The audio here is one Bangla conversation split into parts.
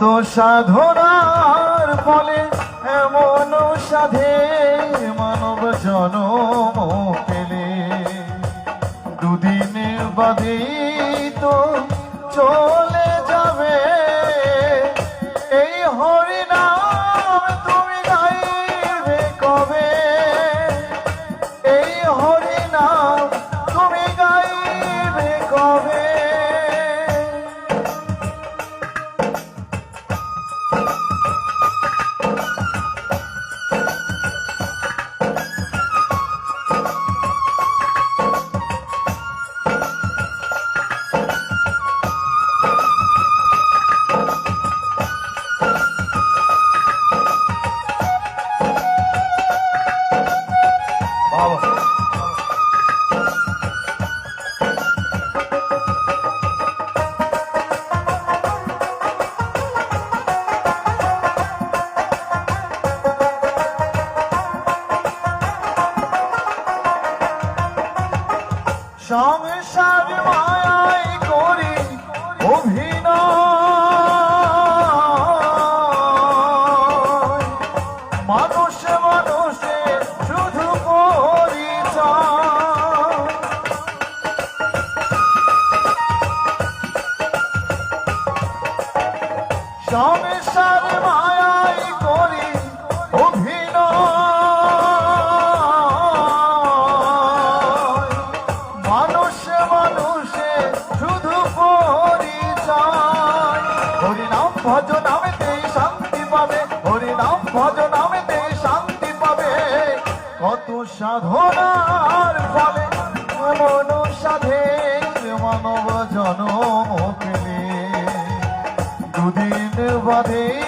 কত সাধনার ফলে এমন সাধে মানব জনম পেলে। দুদিনের বাদে তো চল সংসার মায়ায় করি অভিনয়। মানুষে মানুষে শুধু সংসার মায়ায় সাধনার ফলে মন সাধে মানব জনম দুদিন বাদে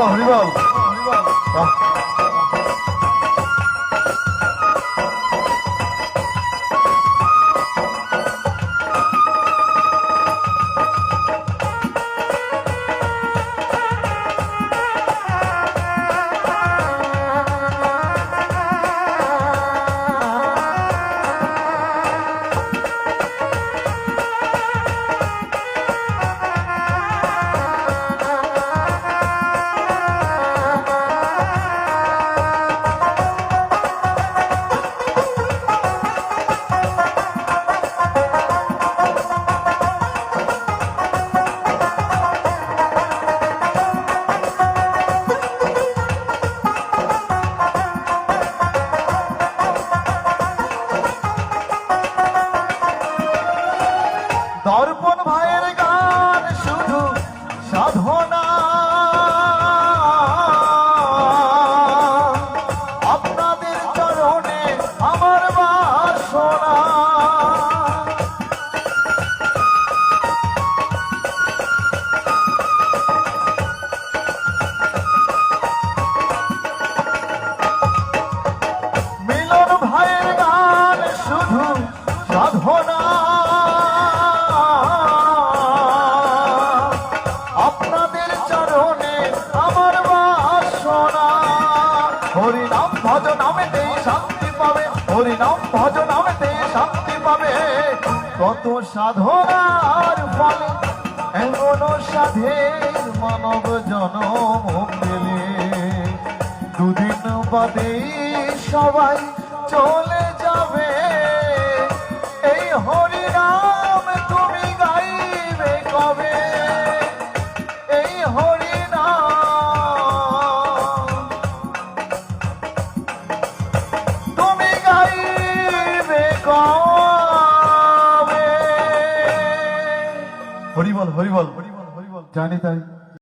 리바운드 리바운드 자. কত সাধনার ফলে এমন সাধের মানব জনম পেলে। দুদিন বাদে সবাই চলে যাবে जानी था।